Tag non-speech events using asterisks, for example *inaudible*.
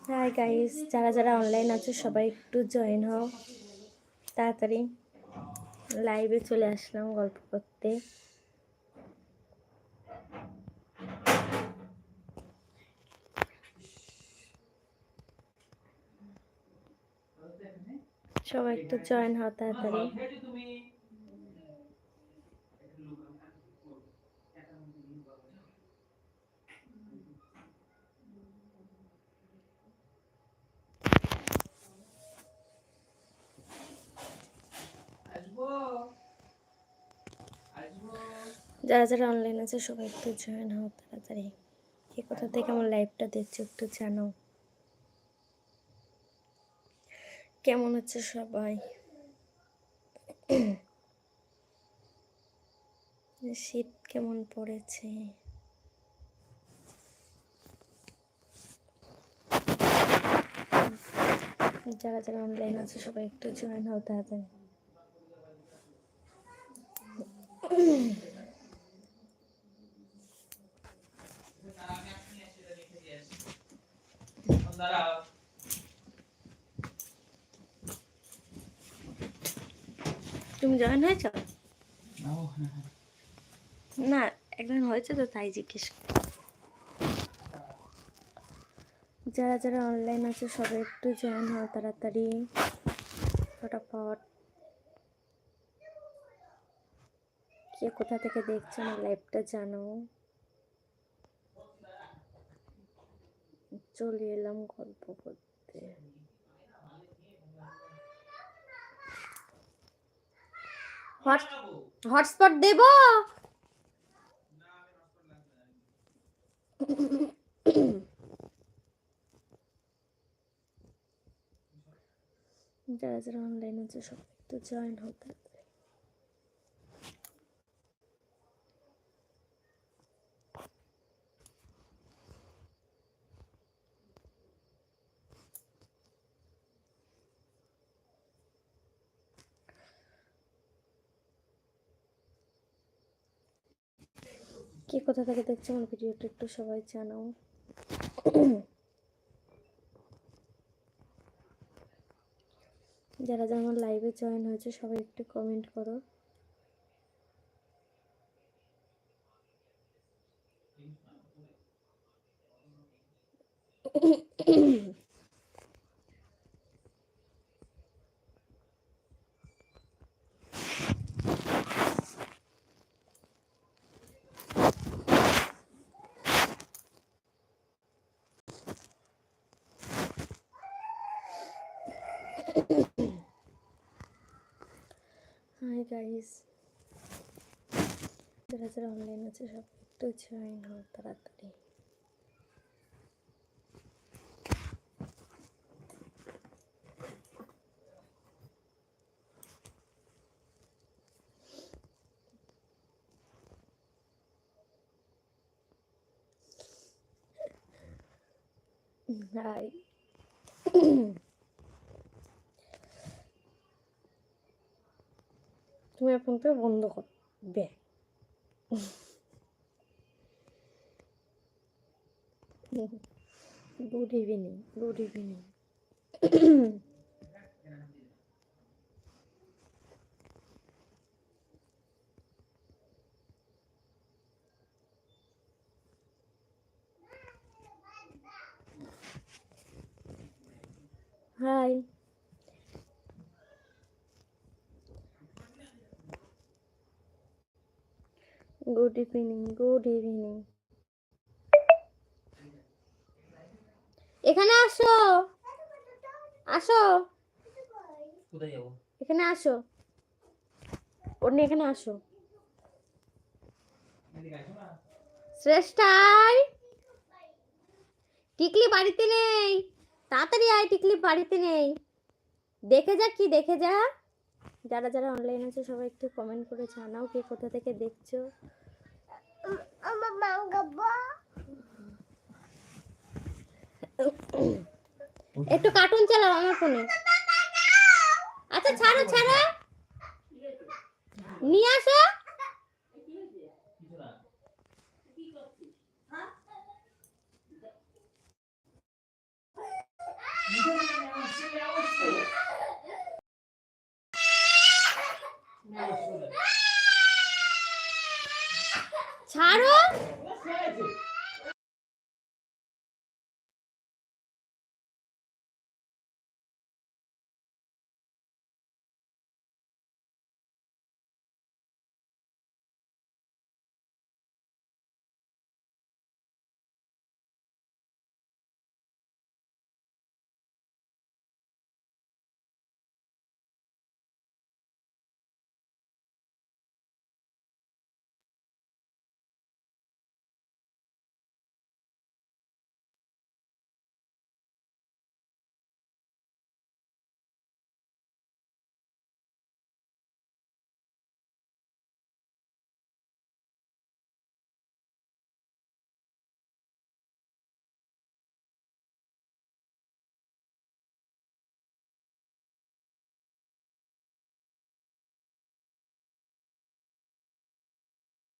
Hi guys যারা যারা online আছো, সবাই একটু জয়েন হও। তাড়াতাড়ি লাইভে চলে আসলাম গল্প করতে। সবাই একটু জয়েন হও তাড়াতাড়ি। যারা যারা অনলাইন আছে, সবাই একটু জয়েন হও তাড়াতাড়ি। কে কোথা থেকে আমার লাইভটা দেখছ, একটু জানো। কেমন আছে সবাই? *clears throat* শীত কেমন পড়েছে? যারা যারা অনলাইন আছে, সবাই একটু জয়েন হও তাড়াতাড়ি। *clears throat* তুমি জয়েন হয়েছ? না একদিন হয়েছে তো তাই জিজ্ঞেস। যারা যারা অনলাইন আছে সবাই একটু জয়েন হও তাড়াতাড়ি। ফটাফট। কে কোথা থেকে দেখছ আমার লাইভটা জানো। চলে এলাম গল্প করতে। হটস্পট দেব? যারা যারা অনলাইন আছে সবাই একটু জয়েন হতে। কে কোথা থেকে দেখছ আমার ভিডিওটা একটু সবাই জানাও। যারা যারা আমার লাইভে জয়েন হয়েছে, সবাই একটু কমেন্ট করো। হাই গাইস যারা যারা অনলাইন আছে সব একটু জয়েন হও তাড়াতাড়ি। *coughs* হাই *coughs* এখন তো বন্ধ করবে good evening good evening hi good evening good evening এখানে আসো। আসো। এখানে আসো। অন্য এখানে আসো। শ্রেষ্ঠাই! টিকলি বাড়িতে নেই। তাড়াতাড়ি আয় টিকলি বাড়িতে নেই। দেখে যা কি দেখে যা। যারা যারা অনলাইন আছে, সবাই একটু কমেন্ট করে জানাও কে কোথা থেকে দেখছ। একটু কার্টুন চালাও আমার ফোনে আচ্ছা ছাড়ো ছাড়ো। নিয়ে আসো। ছাড়ো